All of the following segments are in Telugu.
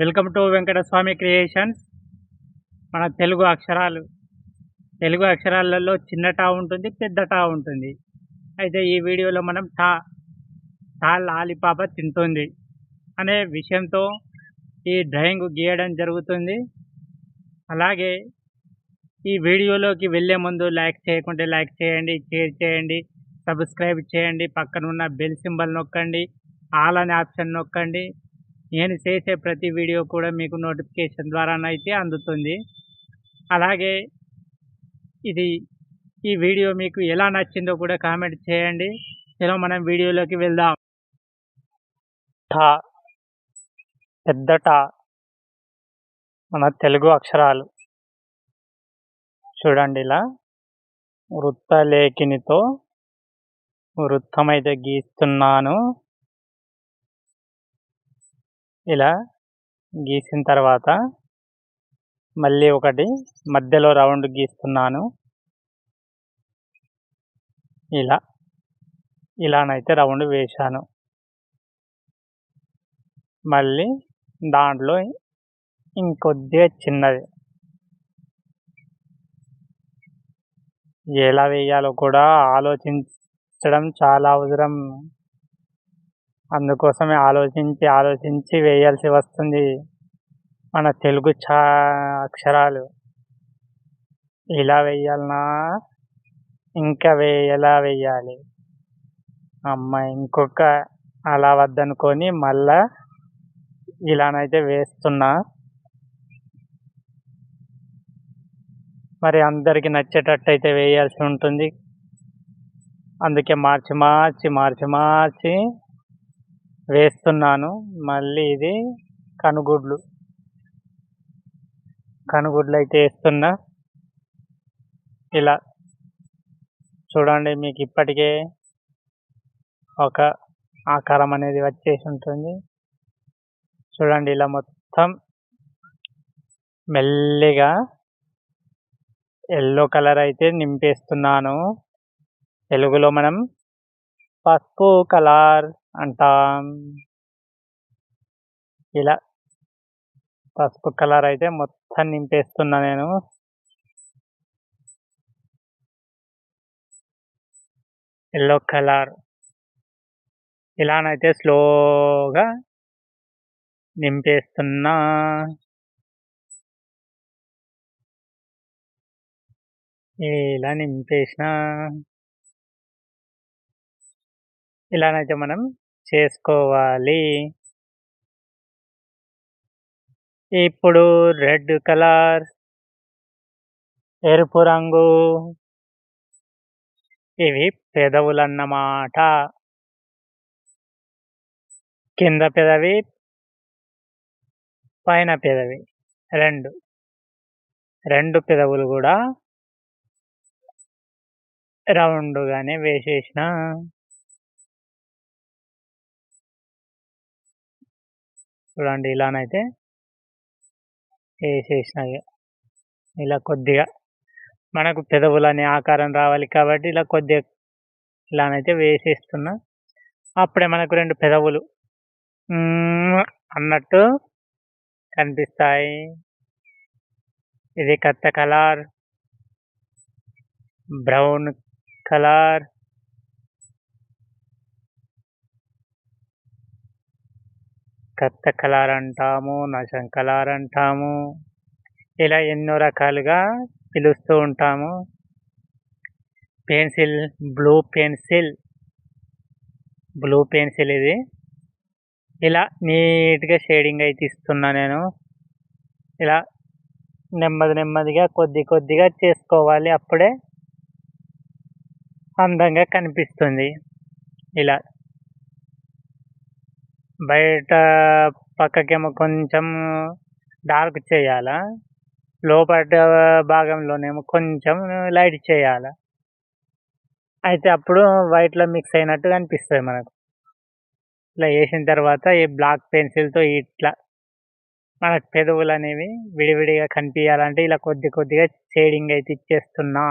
Welcome to Venkataswamy creations. మన తెలుగు అక్షరాలు తెలుగు అక్షరాలలో చిన్న టా ఉంటుంది పెద్ద టా ఉంటుంది. అయితే ఈ వీడియోలో మనం టా టా లాలిపాప తింటుంది అనే విషయంతో ఈ డ్రాయింగ్ గీయడం జరుగుతుంది. అలాగే ఈ వీడియోలోకి వెళ్ళే ముందు లైక్ చేయకుంటే లైక్ చేయండి షేర్ చేయండి సబ్స్క్రైబ్ చేయండి పక్కన ఉన్న బెల్ సింబల్ నొక్కండి ఆల్ అనే ఆప్షన్ నొక్కండి. నేను చేసే ప్రతి వీడియో కూడా మీకు నోటిఫికేషన్ ద్వారానైతే అందుతుంది. అలాగే ఇది ఈ వీడియో మీకు ఎలా నచ్చిందో కూడా కామెంట్ చేయండి. ఇలా మనం వీడియోలోకి వెళ్దాం. టా పెద్ద టా మన తెలుగు అక్షరాలు. చూడండి ఇలా. వృత్తలేఖినితో వృత్తమైతే గీస్తున్నాను. ఇలా గీసిన తర్వాత మళ్ళీ ఒకటి మధ్యలో రౌండ్ గీస్తున్నాను. ఇలా ఇలానైతే రౌండ్ వేశాను. మళ్ళీ దాంట్లో ఇంకొద్దిగా చిన్నది. ఎలా వేయాలో కూడా ఆలోచించడం చాలా అవసరం. అందుకోసమే ఆలోచించి ఆలోచించి వేయాల్సి వస్తుంది మన తెలుగు చా అక్షరాలు. ఇలా వేయాలనా? ఇంకా వే ఎలా వేయాలి? అమ్మ ఇంకొక అలా వద్దనుకొని మళ్ళా ఇలానైతే వేస్తున్నా. మరి అందరికి నచ్చేటట్టు అయితే వేయాల్సి ఉంటుంది. అందుకే మార్చి మార్చి మార్చి మార్చి వేస్తున్నాను. మళ్ళీ ఇది కనుగుడ్లు. కనుగుడ్లు అయితే వేస్తున్నా. ఇలా. చూడండి మీకు ఇప్పటికే ఒక ఆకారం అనేది వచ్చేసి ఉంటుంది. చూడండి ఇలా మొత్తం మెల్లిగా ఎల్లో కలర్ అయితే నింపేస్తున్నాను. తెలుగులో మనం పసుపు కలర్ అంటాం. ఇలా పసుపు కలర్ అయితే మొత్తం నింపేస్తున్నా నేను. Yellow colour. ఇలానైతే స్లోగా నింపేస్తున్నా. ఇలా నింపేసిన. ఇలానైతే మనం చేసుకోవాలి. ఇప్పుడు రెడ్ కలర్ ఎరుపు రంగు ఇవి పెదవులన్నమాట. కింద పెదవి పైన పెదవి రెండు. రెండు పెదవులు కూడా రౌండ్గానే వేసేసిన చూడండి ఇలానైతే వేసేసిన ఇలా కొద్దిగా మనకు పెదవులు అనే ఆకారం రావాలి కాబట్టి ఇలా కొద్దిగా ఇలానైతే వేసేస్తున్నా. అప్పుడే మనకు రెండు పెదవులు. అన్నట్టు కనిపిస్తాయి. ఇది కత్త కలర్ బ్రౌన్ కలర్ కత్త కలర్ అంటాము నశం కలర్ అంటాము ఇలా ఎన్నో రకాలుగా పిలుస్తూ ఉంటాము. Pencil blue pencil. Blue pencil ఇది. ఇలా నీట్గా షేడింగ్ అయితే ఇస్తున్నా నేను. ఇలా నెమ్మది నెమ్మదిగా కొద్ది కొద్దిగా చేసుకోవాలి. అప్పుడే అందంగా కనిపిస్తుంది. ఇలా బయట పక్కకేమో కొంచెం డార్క్ చేయాలా? లోపల భాగంలోనేమో కొంచెం లైట్ చేయాలా? అయితే అప్పుడు వైట్లో మిక్స్ అయినట్టు కనిపిస్తుంది మనకు. ఇట్లా వేసిన తర్వాత ఈ బ్లాక్ పెన్సిల్తో ఇట్లా మనకు పెదవులు అనేవి విడివిడిగా కనిపించాలంటే ఇలా కొద్ది కొద్దిగా షేడింగ్ అయితే ఇచ్చేస్తున్నా.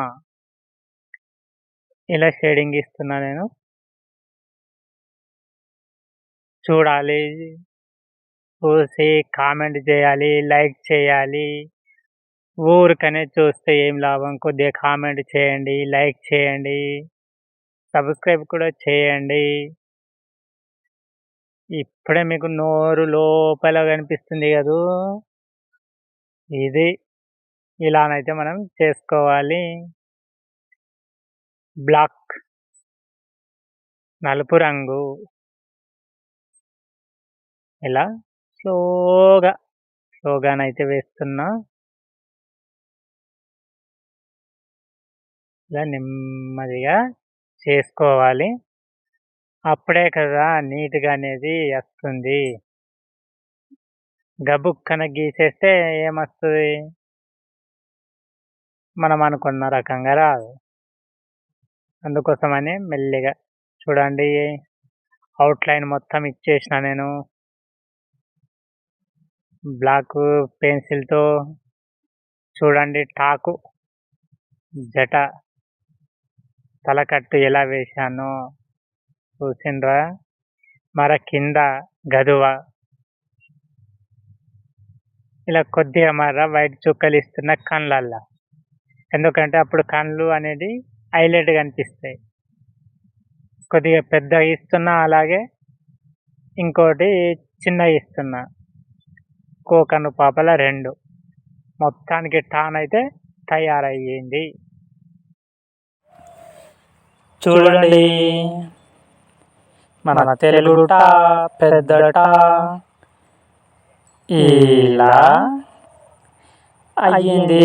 ఇలా షేడింగ్ ఇస్తున్నా నేను. చూడాలి. చూసి కామెంట్ చేయాలి లైక్ చేయాలి. ఊరికనే చూస్తే ఏం లాభం? కొద్దిగా కామెంట్ చేయండి లైక్ చేయండి. సబ్స్క్రైబ్ కూడా చేయండి. ఇప్పుడే మీకు నోరు లోపల కనిపిస్తుంది కదూ? ఇది ఇలానైతే మనం చేసుకోవాలి. బ్లాక్ నలుపు రంగు. ఇలా స్లోగా స్లోగానైతే వేస్తున్నా. ఇలా నెమ్మదిగా చేసుకోవాలి. అప్పుడే కదా నీట్గా అనేది వస్తుంది. గబుక్కన గీసేస్తే ఏమొస్తుంది? మనం అనుకున్న రకంగా రాదు. అందుకోసమని మెల్లిగా చూడండి. అవుట్లైన్ మొత్తం ఇచ్చేసిన నేను. బ్లాక్ పెన్సిల్తో చూడండి టాకు. జట. తలకట్టు ఎలా వేశానో చూసిండ్రా? మర కింద గదువ. ఇలా కొద్దిగా మర వైట్ చుక్కలు ఇస్తున్న కళ్ళల్లో ఎందుకంటే అప్పుడు కళ్ళు అనేది హైలైట్ కనిపిస్తాయి. కొద్దిగా పెద్దగా ఇస్తున్నా అలాగే ఇంకోటి చిన్న ఇస్తున్నా. కోకను పాపల రెండు. మొత్తానికి టాన్ అయితే తయారయ్యింది. చూడండి. మన తెలుగు టా పెద్ద టా ఇలా అయ్యింది.